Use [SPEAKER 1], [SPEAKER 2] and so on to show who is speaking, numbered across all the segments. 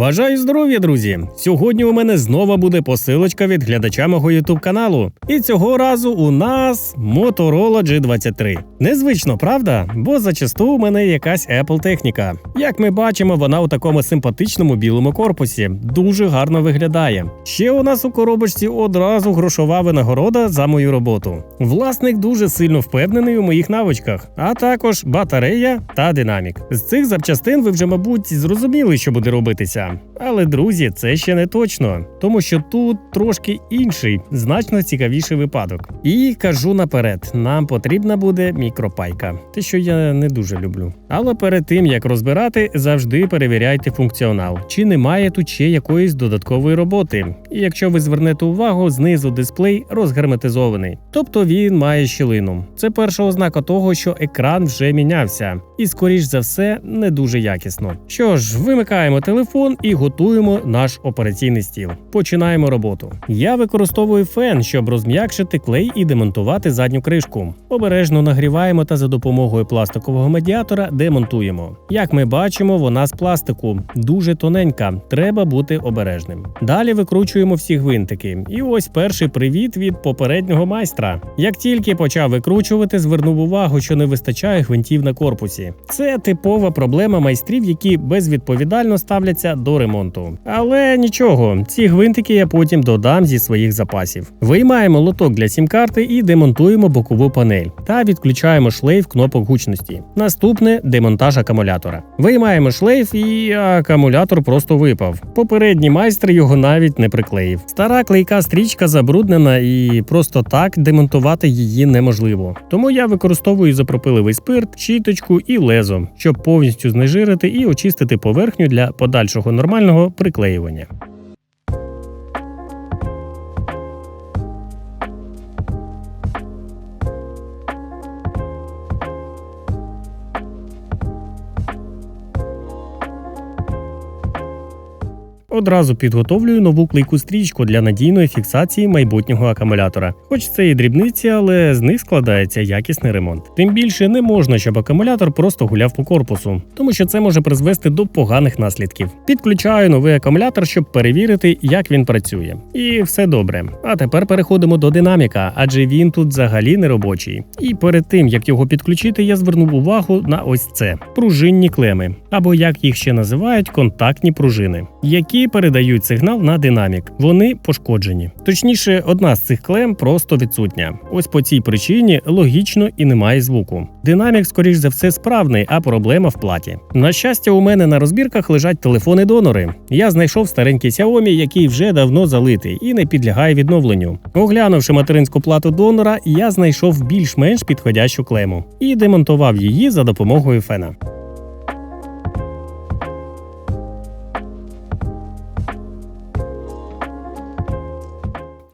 [SPEAKER 1] Бажаю здоров'я, друзі! Сьогодні у мене знову буде посилочка від глядача мого ютуб каналу. І цього разу у нас Motorola G23. Незвично, правда? Бо зачасту у мене якась Apple техніка. Як ми бачимо, вона у такому симпатичному білому корпусі дуже гарно виглядає. Ще у нас у коробочці одразу грошова винагорода за мою роботу. Власник дуже сильно впевнений у моїх навичках, а також батарея та динамік. З цих запчастин ви вже, мабуть, зрозуміли, що буде робитися. Але друзі, це ще не точно, тому що тут трошки інший, значно цікавіший випадок. І кажу наперед: нам потрібна буде мікропайка, те, що я не дуже люблю. Але перед тим як розбирати, завжди перевіряйте функціонал, чи немає тут ще якоїсь додаткової роботи. І якщо ви звернете увагу, знизу дисплей розгерметизований, тобто він має щілину. Це перша ознака того, що екран вже мінявся, і скоріш за все не дуже якісно. Що ж, вимикаємо телефон і готуємо наш операційний стіл. Починаємо роботу. Я використовую фен, щоб розм'якшити клей і демонтувати задню кришку. Обережно нагріваємо та за допомогою пластикового медіатора демонтуємо. Як ми бачимо, вона з пластику дуже тоненька, треба бути обережним. Далі викручуємо всі гвинтики. І ось перший привіт від попереднього майстра. Як тільки почав викручувати, звернув увагу, що не вистачає гвинтів на корпусі. Це типова проблема майстрів, які безвідповідально ставляться до ремонту. Але нічого, ці гвинтики я потім додам зі своїх запасів. Виймаємо лоток для сім-карти і демонтуємо бокову панель та відключаємо шлейф кнопок гучності. Наступне демонтаж акумулятора. Виймаємо шлейф і акумулятор просто випав. Попередній майстер його навіть не приклеїв. Стара клейка стрічка забруднена і просто так демонтувати її неможливо. Тому я використовую запропиливий спирт, щіточку і лезо, щоб повністю знежирити і очистити поверхню для подальшого нормального приклеювання. Одразу підготовлюю нову клейку стрічку для надійної фіксації майбутнього акумулятора. Хоч це і дрібниці, але з них складається якісний ремонт. Тим більше не можна, щоб акумулятор просто гуляв по корпусу, тому що це може призвести до поганих наслідків. Підключаю новий акумулятор, щоб перевірити, як він працює. І все добре. А тепер переходимо до динаміка, адже він тут взагалі не робочий. І перед тим як його підключити, я звернув увагу на ось це пружинні клеми, або як їх ще називають, контактні пружини, які передають сигнал на динамік. Вони пошкоджені. Точніше, одна з цих клем просто відсутня. Ось по цій причині логічно і немає звуку. Динамік, скоріш за все, справний, а проблема в платі. На щастя, у мене на розбірках лежать телефони-донори. Я знайшов старенький Xiaomi, який вже давно залитий і не підлягає відновленню. Оглянувши материнську плату донора, я знайшов більш-менш підходящу клему і демонтував її за допомогою фена.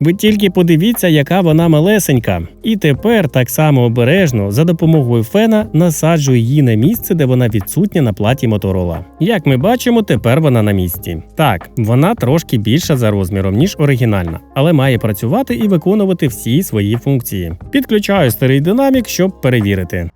[SPEAKER 1] Ви тільки подивіться, яка вона малесенька. І тепер так само обережно за допомогою фена насаджую її на місце, де вона відсутня на платі Моторола. Як ми бачимо, тепер вона на місці. Так, вона трошки більша за розміром, ніж оригінальна, але має працювати і виконувати всі свої функції. Підключаю старий динамік, щоб перевірити.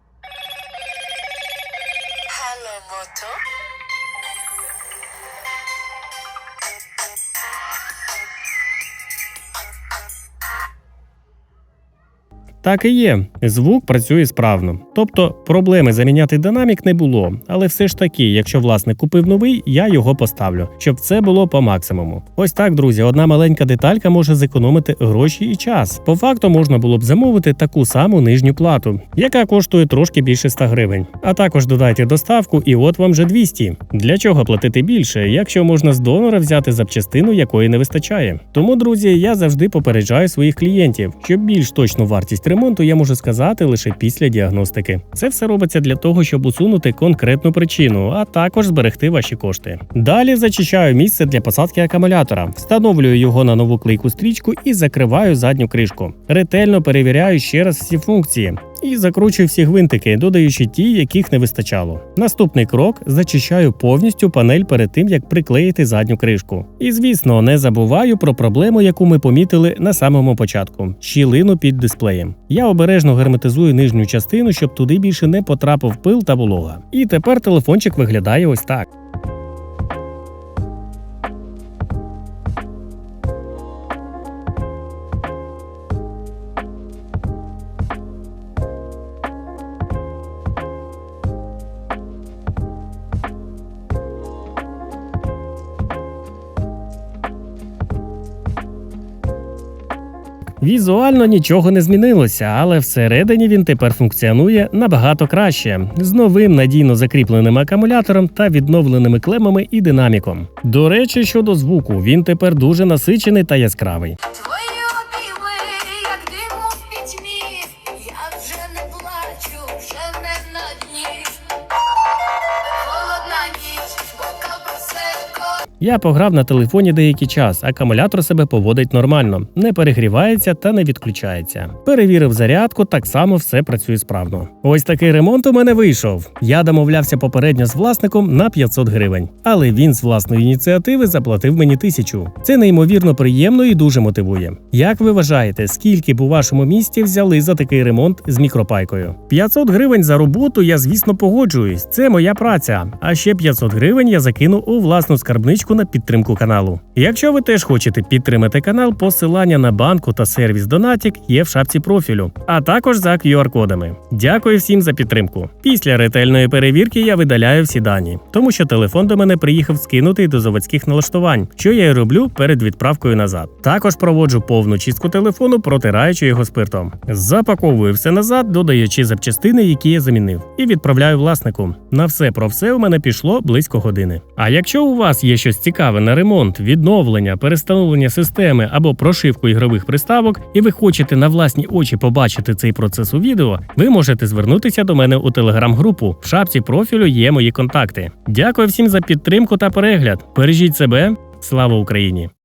[SPEAKER 1] Так і є, звук працює справно. Тобто проблеми заміняти динамік не було, але все ж таки, якщо власник купив новий, я його поставлю, щоб це було по максимуму. Ось так, друзі, одна маленька деталька може зекономити гроші і час. По факту можна було б замовити таку саму нижню плату, яка коштує трошки більше 100 гривень. А також додайте доставку, і от вам вже 200. Для чого платити більше, якщо можна з донора взяти запчастину, якої не вистачає. Тому, друзі, я завжди попереджаю своїх клієнтів, що більш точну вартість ремонту я можу сказати лише після діагностики. Це все робиться для того, щоб усунути конкретну причину, а також зберегти ваші кошти. Далі зачищаю місце для посадки акумулятора, встановлюю його на нову клейку стрічку і закриваю задню кришку. Ретельно перевіряю ще раз всі функції. І закручую всі гвинтики, додаючи ті, яких не вистачало. Наступний крок зачищаю повністю панель перед тим, як приклеїти задню кришку. І звісно, не забуваю про проблему, яку ми помітили на самому початку щілину під дисплеєм. Я обережно герметизую нижню частину, щоб туди більше не потрапив пил та волога. І тепер телефончик виглядає ось так. Візуально нічого не змінилося, але всередині він тепер функціонує набагато краще з новим надійно закріпленим акумулятором та відновленими клемами і динаміком. До речі, щодо звуку, він тепер дуже насичений та яскравий. Я пограв на телефоні деякий час, акумулятор себе поводить нормально, не перегрівається та не відключається. Перевірив зарядку, так само все працює справно. Ось такий ремонт у мене вийшов. Я домовлявся попередньо з власником на 500 гривень, але він з власної ініціативи заплатив мені тисячу. Це неймовірно приємно і дуже мотивує. Як ви вважаєте, скільки б у вашому місті взяли за такий ремонт з мікропайкою? 500 гривень за роботу я, звісно, погоджуюсь. Це моя праця. А ще 500 гривень я закину у власну скарбничку на підтримку каналу. Якщо ви теж хочете підтримати канал, посилання на банку та сервіс Донатік є в шапці профілю, а також за QR-кодами. Дякую всім за підтримку. Після ретельної перевірки я видаляю всі дані, тому що телефон до мене приїхав скинутий до заводських налаштувань, що я й роблю перед відправкою назад. Також проводжу повну чистку телефону, протираючи його спиртом. Запаковую все назад, додаючи запчастини, які я замінив, і відправляю власнику. На все про все у мене пішло близько години. А якщо у вас є щось цікаве на ремонт, відновлення, перестановлення системи або прошивку ігрових приставок, і ви хочете на власні очі побачити цей процес у відео, ви можете звернутися до мене у телеграм-групу. В шапці профілю є мої контакти. Дякую всім за підтримку та перегляд. Бережіть себе. Слава Україні!